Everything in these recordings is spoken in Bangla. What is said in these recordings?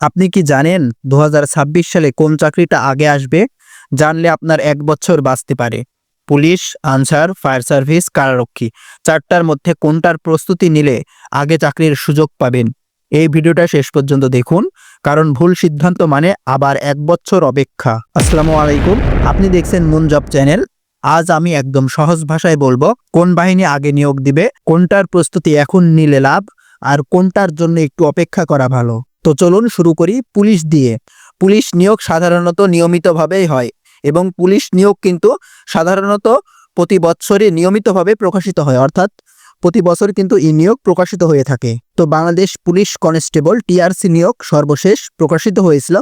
আপনি কি জানেন দু হাজার ছাব্বিশ সালে কোন চাকরিটা আগে আসবে? জানলে আপনার এক বছর বাঁচতে পারে। পুলিশ, আনসার, ফায়ার সার্ভিস, কারারক্ষী, চারটার মধ্যে কোনটার প্রস্তুতি নিলে আগে চাকরির সুযোগ পাবেন? এই ভিডিওটা শেষ পর্যন্ত দেখুন, কারণ ভুল সিদ্ধান্ত মানে আবার এক বছর অপেক্ষা। আসসালামু আলাইকুম, আপনি দেখছেন মুন জব চ্যানেল। আজ আমি একদম সহজ ভাষায় বলব, কোন বাহিনী আগে নিয়োগ দিবে, কোনটার প্রস্তুতি এখন নিলে লাভ, আর কোনটার জন্য একটু অপেক্ষা করা ভালো। তো চলুন শুরু করি পুলিশ দিয়ে। পুলিশ নিয়োগ সাধারণত নিয়মিতভাবেই হয় এবং পুলিশ নিয়োগ কিন্তু সাধারণত প্রতি বছরে নিয়মিতভাবে প্রকাশিত হয়। অর্থাৎ প্রতি বছর কিন্তু এই নিয়োগ প্রকাশিত হয়ে থাকে। তো বাংলাদেশ পুলিশ কনস্টেবল টিআরসি নিয়োগ সর্বশেষ প্রকাশিত হয়েছিল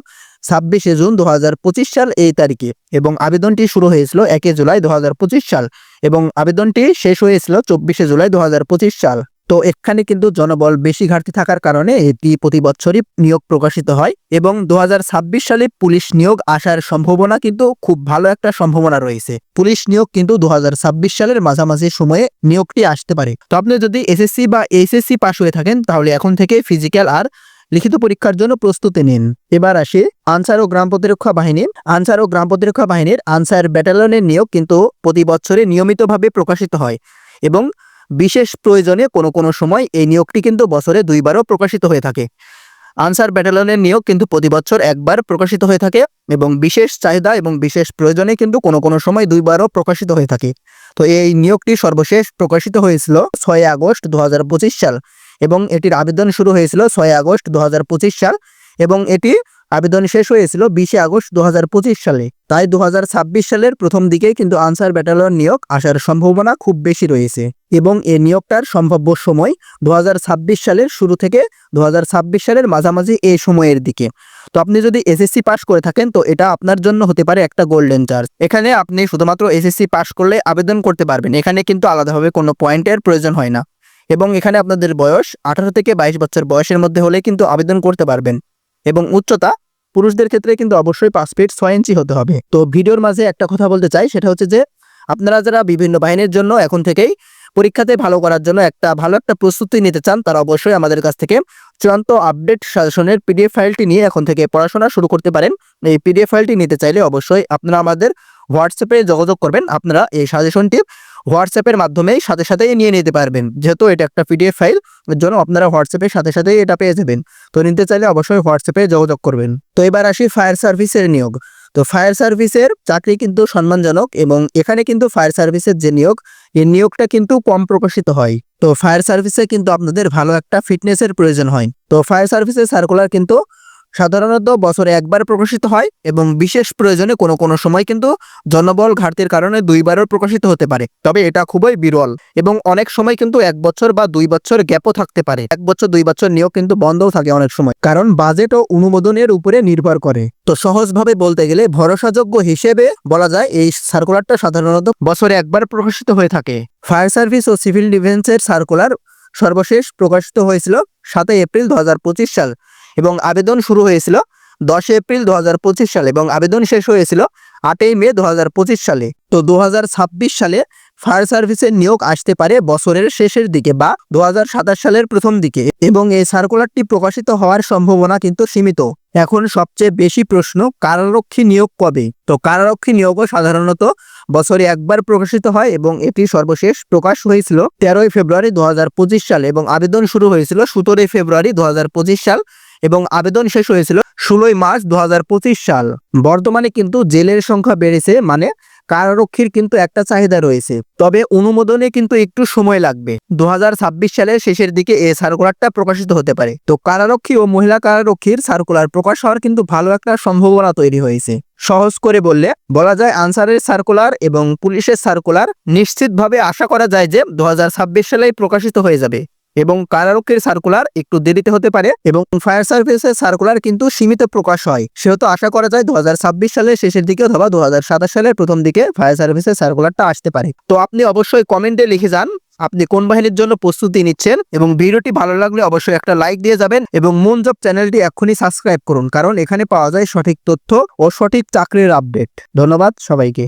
ছাব্বিশে জুন দু হাজার পঁচিশ সাল এই তারিখে এবং আবেদনটি শুরু হয়েছিল একে জুলাই দু হাজার পঁচিশ সাল এবং আবেদনটি শেষ হয়েছিল চব্বিশে জুলাই দু হাজার পঁচিশ সাল। তো এখানে কিন্তু জনবল বেশি ঘাটতি থাকার কারণে এটি প্রতি বছরই নিয়োগ প্রকাশিত হয় এবং দু হাজার ছাব্বিশ সালে পুলিশ নিয়োগ আসার সম্ভাবনা কিন্তু খুব ভালো একটা সম্ভাবনা রয়েছে। পুলিশ নিয়োগ কিন্তু দু হাজার ছাব্বিশ সালের মাঝামাঝি সময়ে নিয়োগটি আসতে পারে। তো আপনি যদি এসএসসি বা এইচএসসি পাশ হয়ে থাকেন, তাহলে এখন থেকে ফিজিক্যাল আর লিখিত পরীক্ষার জন্য প্রস্তুতি নিন। এবার আসি আনসার ও গ্রাম প্রতিরক্ষা বাহিনী। আনসার ও গ্রাম প্রতিরক্ষা বাহিনীর আনসার ব্যাটালিয়নের নিয়োগ কিন্তু প্রতি বছরে নিয়মিতভাবে প্রকাশিত হয় এবং বিশেষ প্রয়োজনে কোনো কোনো সময় এই নিয়োগটি কিন্তু বছরে দুইবারও প্রকাশিত হয়ে থাকে। আনসার ব্যাটালিয়নের নিয়োগ কিন্তু প্রতি বছর একবার প্রকাশিত হয়ে থাকে এবং বিশেষ চাহিদা এবং বিশেষ প্রয়োজনে কিন্তু কোনো কোনো সময় দুইবারও প্রকাশিত হয়ে থাকে। তো এই নিয়োগটি সর্বশেষ প্রকাশিত হয়েছিল ছয় আগস্ট দু হাজার পঁচিশ সাল এবং এটির আবেদন শুরু হয়েছিল ছয় আগস্ট দু হাজার পঁচিশ সাল এবং এটি আবেদন শেষ হয়েছিল বিশে আগস্ট দু হাজার পঁচিশ সালে। তাই দু হাজার ছাব্বিশ সালের প্রথম দিকেই কিন্তু আনসার ব্যাটালিয়ন নিয়োগ আসার সম্ভাবনা খুব বেশি রয়েছে। এবং এই নিয়োগটার সম্ভাব্য সময় দু হাজার ছাব্বিশ সালের শুরু থেকে দু হাজার ছাব্বিশ সালের মাঝামাঝি এই সময়ের দিকে। তো আপনি যদি এসএসসি পাশ করে থাকেন, তো এটা আপনার জন্য হতে পারে একটা গোল্ডেন চার্জ এখানে আপনি শুধুমাত্র এসএসসি পাশ করলে আবেদন করতে পারবেন। এখানে কিন্তু আলাদাভাবে কোনো পয়েন্টের প্রয়োজন হয় না। এবং এখানে আপনাদের বয়স আঠারো থেকে বাইশ বছর বয়সের মধ্যে হলে কিন্তু আবেদন করতে পারবেন। এবং উচ্চতা পুরুষদের ক্ষেত্রে কিন্তু অবশ্যই পাঁচ ফিট ছয় ইঞ্চি হতে হবে। তো ভিডিওর মাঝে একটা কথা বলতে চাই, সেটা হচ্ছে যে আপনারা যারা বিভিন্ন বাহিনীর জন্য এখন থেকেই পরীক্ষাতে ভালো করার জন্য একটা ভালো একটা প্রস্তুতি নিতে চান, তারা অবশ্যই আমাদের কাছ থেকে চূড়ান্ত আপডেট সাজেশনের পিডিএফ ফাইলটি নিয়ে এখন থেকে পড়াশোনা শুরু করতে পারেন। এই পিডিএফ ফাইলটি নিতে চাইলে অবশ্যই আপনারা আমাদের হোয়াটসঅ্যাপে যোগাযোগ করবেন। আপনারা এই সাজেশনটি হোয়াটসঅ্যাপের মাধ্যমেই সাথে সাথেই নিয়ে নিতে পারবেন। যেহেতু এটা একটা পিডিএফ ফাইল, এর জন্য আপনারা হোয়াটসঅ্যাপের সাথে সাথেই এটা পেয়ে যাবেন। তো নিতে চাইলে অবশ্যই হোয়াটসঅ্যাপে যোগাযোগ করবেন। তো এবার আসি ফায়ার সার্ভিসের নিয়োগ। তো ফায়ার সার্ভিসের চাকরি কিন্তু সম্মানজনক এবং এখানে কিন্তু ফায়ার সার্ভিসের যে নিয়োগ, এই নিয়োগটা কিন্তু কম প্রকাশিত হয়। তো ফায়ার সার্ভিসে কিন্তু আপনাদের ভালো একটা ফিটনেসের প্রয়োজন হয়। তো ফায়ার সার্ভিসের সার্কুলার কিন্তু সাধারণত বছরে একবার প্রকাশিত হয় এবং বিশেষ প্রয়োজনে কোনো কোনো সময় কিন্তু জনবল ঘাটতির কারণে দুইবারও প্রকাশিত হতে পারে। তবে এটা খুবই বিরল এবং অনেক সময় কিন্তু এক বছর বা দুই বছর গ্যাপও থাকতে পারে। এক বছর, দুই বছর নিয়েও কিন্তু বন্ধও থাকে অনেক সময়, কারণ বাজেট ও অনুমোদনের উপরে নির্ভর করে। তো সহজভাবে বলতে গেলে ভরসাযোগ্য হিসেবে বলা যায় এই সার্কুলারটা সাধারণত বছরে একবার প্রকাশিত হয়ে থাকে। ফায়ার সার্ভিস ও সিভিল ডিফেন্সের সার্কুলার সর্বশেষ প্রকাশিত হয়েছিল সাতই এপ্রিল দু হাজার পঁচিশ সাল। এবং আবেদন শুরু হয়েছিল দশই এপ্রিল দু হাজার পঁচিশ সালে এবং আবেদন শেষ হয়েছিল আটই মে দু হাজার পঁচিশ সালে। তো দু হাজার ছাব্বিশ সালে ফায়ার সার্ভিসের নিয়োগ আসতে পারে বছরের শেষের দিকে বা দু সালের প্রথম দিকে এবং এই সার্কুলারটি প্রকাশিত হওয়ার সম্ভাবনা কিন্তু সীমিত। এখন সবচেয়ে বেশি প্রশ্ন, কারারক্ষী নিয়োগ কবে? তো কারারক্ষী নিয়োগও সাধারণত বছরে একবার প্রকাশিত হয় এবং এটি সর্বশেষ প্রকাশ হয়েছিল তেরোই ফেব্রুয়ারি দু হাজার পঁচিশ সালে এবং আবেদন শুরু হয়েছিল সতেরোই ফেব্রুয়ারি দু হাজার পঁচিশ সাল এবং আবেদন শেষ হয়েছিল ষোলোই মার্চ দু হাজার পঁচিশ সাল। বর্তমানে কিন্তু জেলের সংখ্যা বেড়েছে মানে কারারক্ষীর কিন্তু একটা চাহিদা রয়েছে। তবে অনুমোদনে কিন্তু একটু সময় লাগবে। দু সালের শেষের দিকে এই সার্কুলারটা প্রকাশিত হতে পারে। তো কারারক্ষী ও মহিলা কারারক্ষীর সার্কুলার প্রকাশ হওয়ার কিন্তু ভালো একটা সম্ভাবনা তৈরি হয়েছে। সহজ করে বললে, বলা যায় আনসারের সার্কুলার এবং পুলিশের সার্কুলার নিশ্চিতভাবে আশা করা যায় যে দু হাজার ছাব্বিশ সালেই প্রকাশিত হয়ে যাবে। এবং কারারক্ষীর সার্কুলার একটু দেরিতে হতে পারে এবং ফায়ার সার্ভিসের সার্কুলার কিন্তু সীমিত প্রকাশ হয়। সেহেতু আশা করা যায় দুহাজার ছাব্বিশ সালের শেষের দিকে অথবা দু সালের প্রথম দিকে ফায়ার সার্ভিসের সার্কুলারটা আসতে পারে। তো আপনি অবশ্যই কমেন্টে লিখে যান, আপনি কোন বাহিনীর জন্য প্রস্তুতি নিচ্ছেন এবং ভিডিওটি ভালো লাগলে অবশ্যই একটা লাইক দিয়ে যাবেন এবং মুন জব চ্যানেলটি এক্ষুনি সাবস্ক্রাইব করুন, কারণ এখানে পাওয়া যায় সঠিক তথ্য ও সঠিক চাকরির আপডেট ধন্যবাদ সবাইকে।